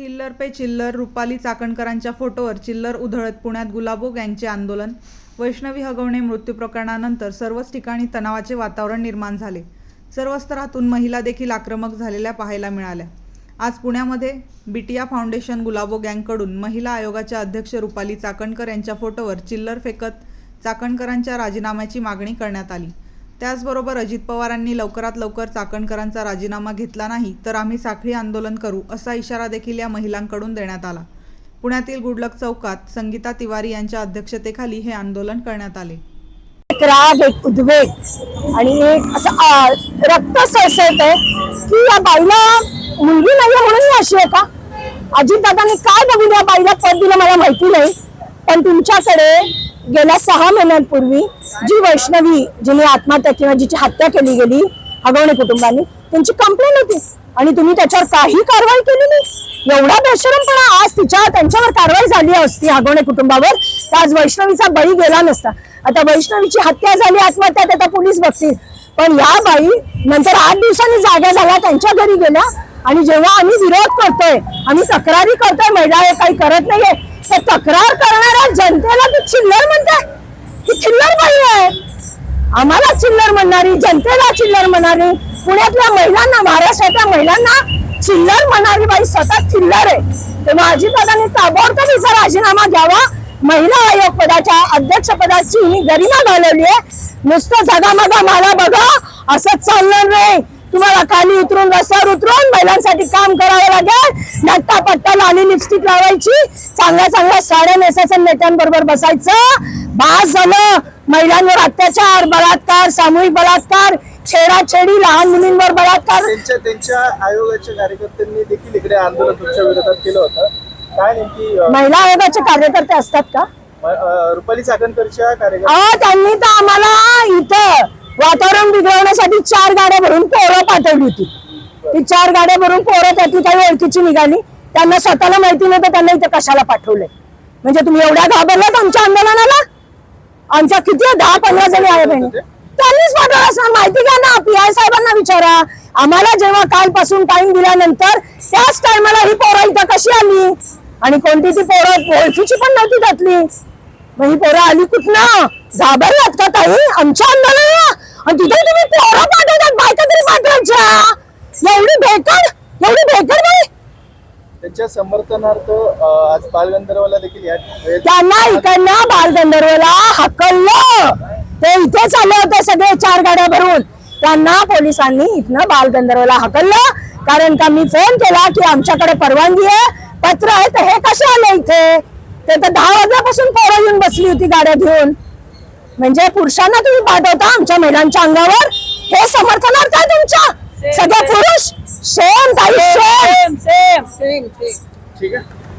थिल्लर पे चिल्लर रुपाली चाकणकरांच्या फोटोवर चिल्लर उधळत पुण्यात गुलाबो गँगचे आंदोलन. वैष्णवी हगवणे मृत्यू प्रकरणानंतर सर्वच ठिकाणी तणावाचे वातावरण निर्माण झाले. सर्व स्तरातून महिला देखील आक्रमक झालेल्या पाहायला मिळाल्या. आज पुण्यामध्ये बिटिया फाउंडेशन गुलाबो गँगकडून महिला आयोगाच्या अध्यक्ष रुपाली चाकणकर यांच्या फोटोवर चिल्लर फेकत चाकणकरांच्या राजीनाम्याची मागणी करण्यात आली. त्याचबरोबर अजित पवारांनी लवकरात लवकर चाकणकरांचा राजीनामा घेतला नाही तर आम्ही साखळी आंदोलन करू असा इशारा देखील या महिलांकडून देण्यात आला. पुण्यातील गुडलक चौकात संगीता तिवारी यांच्या अध्यक्षतेखाली हे आंदोलन करण्यात आले. एक राग एक उद्वेग आणि एक असं रक्त सळसळत आहे की या बाईला मुलगी नाही म्हणून ही अशी आहे का? अजितदादांनी काय बघून या बाईला पद दिलं मला माहिती नाही पण तुमच्याकडे गेल्या सहा महिन्यांपूर्वी जी वैष्णवी जिने आत्महत्या किंवा जिची हत्या केली गेली हगवणे कुटुंबांनी त्यांची कंप्लेंट होती. आणि तुम्ही त्याच्यावर काही कारवाई केली नाही. एवढा बेशरमपणा आज तिच्या त्यांच्यावर कारवाई झाली असती हगवणे कुटुंबावर तर आज वैष्णवीचा बळी गेला नसता. आता वैष्णवीची हत्या झाली आत्महत्या ते आता पोलीस बघतील. पण या बाई नंतर आठ दिवसांनी जागा झाल्या त्यांच्या घरी गेल्या. आणि जेव्हा आम्ही विरोध करतोय आम्ही तक्रारी करतोय महिला हे काही करत नाहीये तर तक्रार करणाऱ्या जनतेला ती आम्हाला चिल्लर म्हणणारी जनतेला चिल्लर म्हणणारी पुण्यातल्या महिलांना महाराष्ट्रातल्या महिलांना चिल्लर म्हणणारी बाई स्वतः चिल्लर आहे. तेव्हा अजितदादांनी ताबडतोब हिचा राजीनामा घ्यावा महिला आयोग पदाच्या अध्यक्ष पदाची गरिमा घालवली आहे. नुसतं जगामगा मला बघा असंच चालणार नाही. तुम्हाला खाली उतरून रस्त्यावर उतरून महिलांसाठी काम करावं लागेल. नट्टा पट्टा लाली लिपस्टिक लावायची. चांगल्या चांगल्या साड्या नेसायचं नेत्यांबरोबर बसायचं. बास झालं. महिलांवर अत्याचार बलात्कार सामूहिक बलात्कार छेडाछेडी लहान मुलींवर बलात्कार. त्यांच्या त्यांच्या आयोगाच्या कार्यकर्त्यांनी देखील इकडे आंदोलन तुमच्या विरोधात केलं होतं. काय नेमकी अं, महिला आयोगाचे कार्यकर्ते असतात का? म- अं, रुपाली चाकणकरच्या कार्यकर्त्या अहो त्यांनी तर आम्हाला इथं वातावरण बिघडवण्यासाठी चार गाड्या भरून पोरं पाठवली होती. ती चार गाड्या भरून पोरं त्यातली काही ओळखीची निघाली. त्यांना स्वतःला माहिती नव्हतं त्यांना इथं कशाला पाठवलंय? म्हणजे तुम्ही एवढ्या घाबरलात आमच्या आंदोलनाला? आमच्या किती दहा पंधरा जणी आहे बहिणी त्यांनीच पाठवलं असं माहिती घ्या ना पी आय साहेबांना विचारा. आम्हाला जेव्हा कालपासून टाइम दिल्यानंतर त्याच टायमाला ही पोरं इथं कशी आली? आणि कोणती ती पोरं ओळखीची पण नव्हती त्यातली. मग ही पोरं आली कुठनं? घाबरलात का ताई? आमच्या आंदोलनाला आणि तिथे तुम्ही पोरं पाठवतात बायका तरी पाठवायच्या एवढी बेकार एवढी बेकार बाई त्यांच्या समर्थनार्थ आज बालगंधर्वाला देखील या त्यांना इकडनं बालगंधर्वला हकललं. ते इथेच आले होते सगळे चार गाड्या भरून. त्यांना पोलिसांनी इथनं बालगंधर्वला हकललं. कारण का मी फोन केला की आमच्याकडे परवानगी आहे. पत्र आहे तर हे कसे आले इथे? ते तर दहा वाजल्यापासून पोरं येऊन बसली होती गाड्या घेऊन. म्हणजे पुरुषांना तुम्ही पाठवता आमच्या महिलांच्या अंगावर? हे समर्थनार्थ आहे तुमच्या? सगळे पुरुष? सेम ताई सेम ठीक आहे